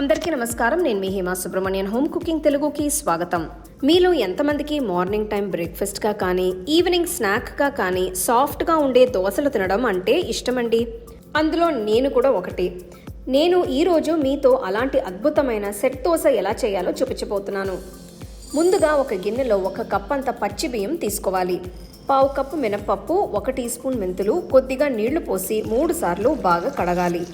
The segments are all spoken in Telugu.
అందరికీ నమస్కారం. నేను మీ హేమా సుబ్రహ్మణ్యన్. హోమ్ కుకింగ్ తెలుగుకి స్వాగతం. మీలో ఎంతమందికి మార్నింగ్ టైం బ్రేక్ఫాస్ట్గా కానీ ఈవినింగ్ స్నాక్గా కానీ సాఫ్ట్గా ఉండే దోశలు తినడం అంటే ఇష్టమండి? అందులో నేను కూడా ఒకటి. నేను ఈరోజు మీతో అలాంటి అద్భుతమైన సెట్ దోశ ఎలా చేయాలో చూపించబోతున్నాను. ముందుగా ఒక గిన్నెలో ఒక కప్ అంత పచ్చి బియ్యం తీసుకోవాలి. పావు కప్పు మినపప్పు ఒక టీ స్పూన్ మెంతులు కొద్దిగా నీళ్ళు పోసి మూడు సార్లు బాగా కడగాలి.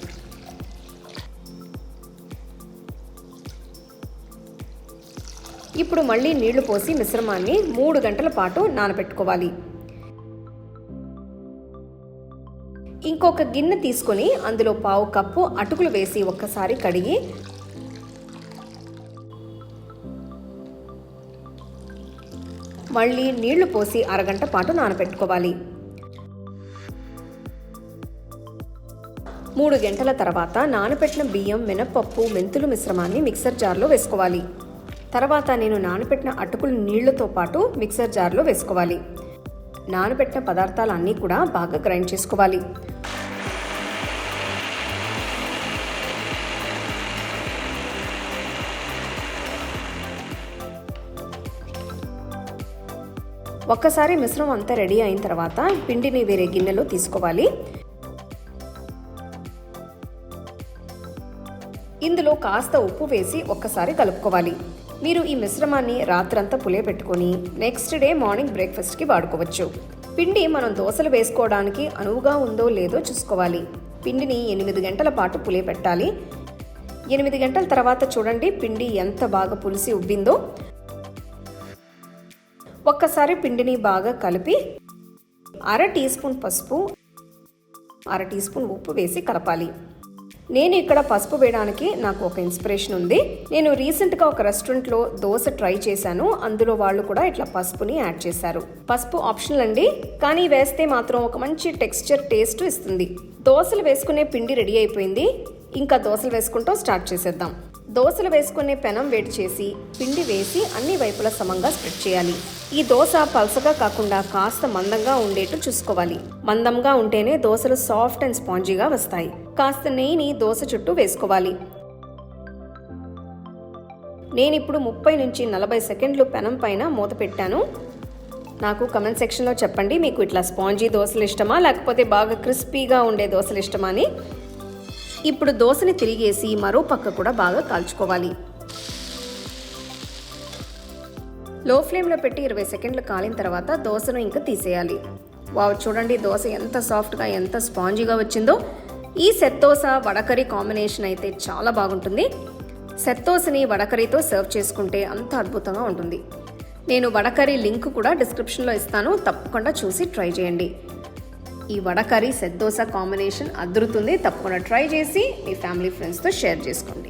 ఇప్పుడు మళ్ళీ నీళ్ళు పోసి మిశ్రమాన్ని మూడు గంటల పాటు నానబెట్టుకోవాలి. ఇంకొక గిన్నె తీసుకొని అందులో పావు కప్పు అటుకులు వేసి ఒక్కసారి కడిగి మళ్ళీ నీళ్ళు పోసి అరగంట పాటు నానబెట్టుకోవాలి. మూడు గంటల తర్వాత నానబెట్టిన బియ్యం మినపప్పు మెంతులు మిశ్రమాన్ని మిక్సర్ జార్లో వేసుకోవాలి. తర్వాత నేను నానబెట్టిన అటుకులు నీళ్ళతో పాటు మిక్సర్ జార్లో వేసుకోవాలి. నానబెట్టిన పదార్థాలన్నీ కూడా బాగా గ్రైండ్ చేసుకోవాలి. ఒక్కసారి మిశ్రమం అంతా రెడీ అయిన తర్వాత పిండిని వేరే గిన్నెలో తీసుకోవాలి. ఇందులో కాస్త ఉప్పు వేసి ఒక్కసారి కలుపుకోవాలి. మీరు ఈ మిశ్రమాన్ని రాత్రంతా పులియబెట్టుకొని నెక్స్ట్ డే మార్నింగ్ బ్రేక్ఫాస్ట్కి వాడుకోవచ్చు. పిండి మనం దోశలు వేసుకోవడానికి అనువుగా ఉందో లేదో చూసుకోవాలి. పిండిని ఎనిమిది గంటల పాటు పులియబెట్టాలి ఎనిమిది గంటల తర్వాత చూడండి పిండి ఎంత బాగా పులిసి ఉబ్బిందో. ఒక్కసారి పిండిని బాగా కలిపి అర టీ స్పూన్ పసుపు అర టీ స్పూన్ ఉప్పు వేసి కలపాలి. నేను ఇక్కడ పసుపు వేయడానికి నాకు ఒక ఇన్స్పిరేషన్ ఉంది. నేను రీసెంట్గా ఒక రెస్టారెంట్లో దోశ ట్రై చేశాను. అందులో వాళ్ళు కూడా ఇట్లా పసుపుని యాడ్ చేశారు. పసుపు ఆప్షనల్ అండి. కానీ వేస్తే మాత్రం ఒక మంచి టెక్స్చర్ టేస్ట్ ఇస్తుంది. దోశలు వేసుకునే పిండి రెడీ అయిపోయింది. ఇంకా దోశలు వేసుకుంటూ స్టార్ట్ చేసేద్దాం. దోశలు వేసుకునే పెనం వేడి చేసి పిండి వేసి అన్ని వైపులా సమంగా స్ప్రెడ్ చేయాలి. ఈ దోశ పలసగా కాకుండా కాస్త మందంగా ఉండేట్టు చూసుకోవాలి. మందంగా ఉంటేనే దోశలు సాఫ్ట్ అండ్ స్పాంజీగా వస్తాయి. కాస్త నెయ్యిని దోశ చుట్టూ వేసుకోవాలి. నేను ఇప్పుడు ముప్పై నుంచి నలభై సెకండ్లు పెనం పైన మూత పెట్టాను. నాకు కమెంట్ సెక్షన్లో చెప్పండి మీకు ఇట్లా స్పాంజీ దోశలు ఇష్టమా? లేకపోతే బాగా క్రిస్పీగా ఉండే దోశలు ఇష్టమా అని. ఇప్పుడు దోశని తిరిగేసి మరో పక్క కూడా బాగా కాల్చుకోవాలి. లో ఫ్లేమ్లో పెట్టి ఇరవై సెకండ్లు కాలిన తర్వాత దోశను ఇంకా తీసేయాలి. వావ్ చూడండి దోశ ఎంత సాఫ్ట్గా ఎంత స్పాంజీగా వచ్చిందో. ఈ సెత్తోస వడకరీ కాంబినేషన్ అయితే చాలా బాగుంటుంది. సెత్తోసని వడకరీతో సర్వ్ చేసుకుంటే అంత అద్భుతంగా ఉంటుంది. నేను వడకరీ లింక్ కూడా డిస్క్రిప్షన్లో ఇస్తాను. తప్పకుండా చూసి ట్రై చేయండి. ఈ వడ కర్రీ సెద్దోస కాంబినేషన్ అదురుతుంది. తప్పకుండా ట్రై చేసి మీ ఫ్యామిలీ ఫ్రెండ్స్తో షేర్ చేసుకోండి.